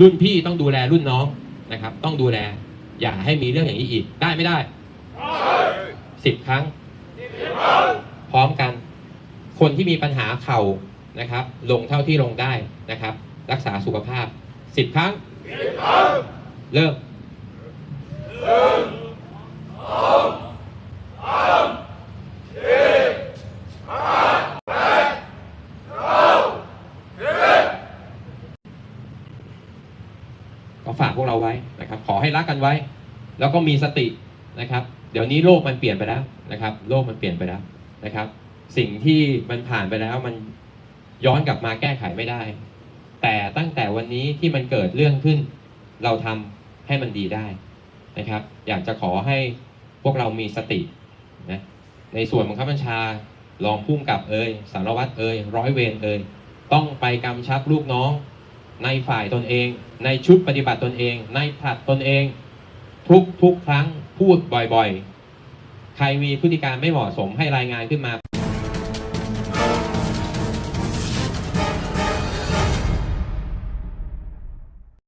รุ่นพี่ต้องดูแลรุ่นน้องนะครับ ต้องดูแล อย่าให้มีเรื่องอย่างนี้อีก ได้ไม่ได้สิบครั้ง พร้อมกัน คนที่มีปัญหาเข่านะครับ ลงเท่าที่ลงได้นะครับ รักษาสุขภาพสิบครั้ง เริ่ม ก็ฝากพวกเราไว้นะครับ ขอให้รักกันไว้ แล้วก็มีสตินะครับ เดี๋ยวนี้โลกมันเปลี่ยนไปแล้วนะครับ โลกมันเปลี่ยนไปแล้วนะครับ สิ่งที่มันผ่านไปแล้วมันย้อนกลับมาแก้ไขไม่ได้ แต่ตั้งแต่วันนี้ที่มันเกิดเรื่องขึ้น เราทำให้มันดีได้นะครับ อยากจะขอให้พวกเรามีสตินะในส่วนของข้าบัญชารองพุ่มกับเอ่ยสารวัตรเอ่ยร้อยเวรเอ่ยต้องไปกำชับลูกน้อง ในฝ่ายตนเอง ในชุดปฏิบัติตนเอง ในผลัดตนเอง ทุกทุกครั้งพูดบ่อยๆ ใครมีพฤติการไม่เหมาะสมให้รายงานขึ้นมา